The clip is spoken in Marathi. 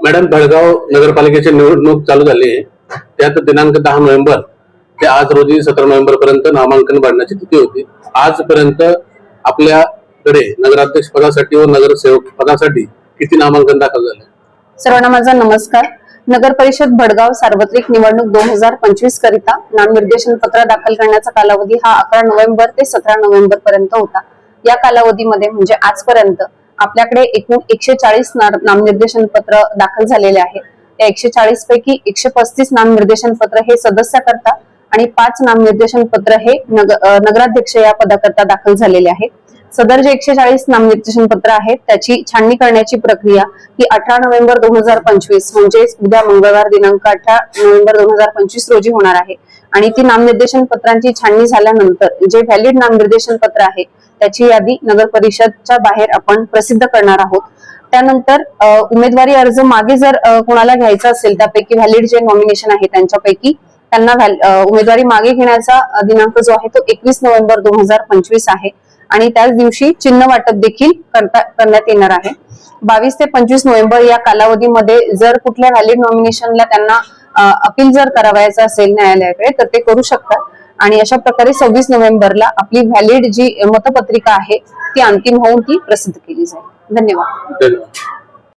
मॅडम भडगाव नगरपालिकेची निवडणूक चालू झाली आहे. त्यात दिनांक दहा नोव्हेंबर ते आज रोजी सतरा नोव्हेंबर पर्यंत नामांकन भरण्याची तिथी होती. आजपर्यंत आपल्याकडे नगराध्यक्ष पदासाठी व नगरसेवक पदासाठी किती नामांकन दाखल झाले? सर्वांना माझा नमस्कार. नगर परिषद भडगाव सार्वत्रिक निवडणूक दोन हजार पंचवीस करिता नामनिर्देशन पत्र दाखल करण्याचा कालावधी हा अकरा नोव्हेंबर ते सतरा नोव्हेंबर पर्यंत होता. या कालावधीमध्ये म्हणजे आजपर्यंत आपल्याकडे एकूण एकशे चाळीस नामनिर्देशन पत्र दाखल झालेले आहे. त्या एकशे चाळीस पैकी एकशे पस्तीस नामनिर्देशन पत्र हे सदस्याकरता आणि पाच नामनिर्देशन पत्र हे नग नगराध्यक्ष या पदाकरता दाखल झालेले आहेत सदर जे एकशे चाळीस नामनिर्देशन पत्र आहेत त्याची छाननी करण्याची प्रक्रिया ही अठरा नोव्हेंबर दोन हजार पंचवीस म्हणजेच उद्या मंगळवार दिनांक अठरा नोव्हेंबर दोन हजार पंचवीस रोजी होणार आहे. आणि ती नामनिर्देशन पत्रांची छाननी झाल्यानंतर जे व्हॅलिड नामनिर्देशन पत्र आहे त्याची यादी नगर परिषदच्या बाहेर आपण प्रसिद्ध करणार आहोत. त्यानंतर उमेदवारी अर्ज मागे जर कोणाला घ्यायचा असेल त्यापैकी व्हॅलिड जे नॉमिनेशन आहे त्यांच्यापैकी त्यांना उमेदवारी मागे घेण्याचा दिनांक जो आहे तो एकवीस नोव्हेंबर दोन हजार पंचवीस आहे. आणि त्याच दिवशी चिन्ह वाटप देखील करण्यात येणार आहे. बावीस ते पंचवीस नोव्हेंबर या कालावधीमध्ये जर कुठल्या व्हॅलिड नॉमिनेशनला त्यांना अपील जर करावायचं असेल न्यायालयाकडे तर ते करू शकतात. आणि अशा प्रकारे सव्वीस नोव्हेंबरला आपली व्हॅलिड जी मतपत्रिका आहे ती अंतिम होऊन ती प्रसिद्ध केली जाईल. धन्यवाद.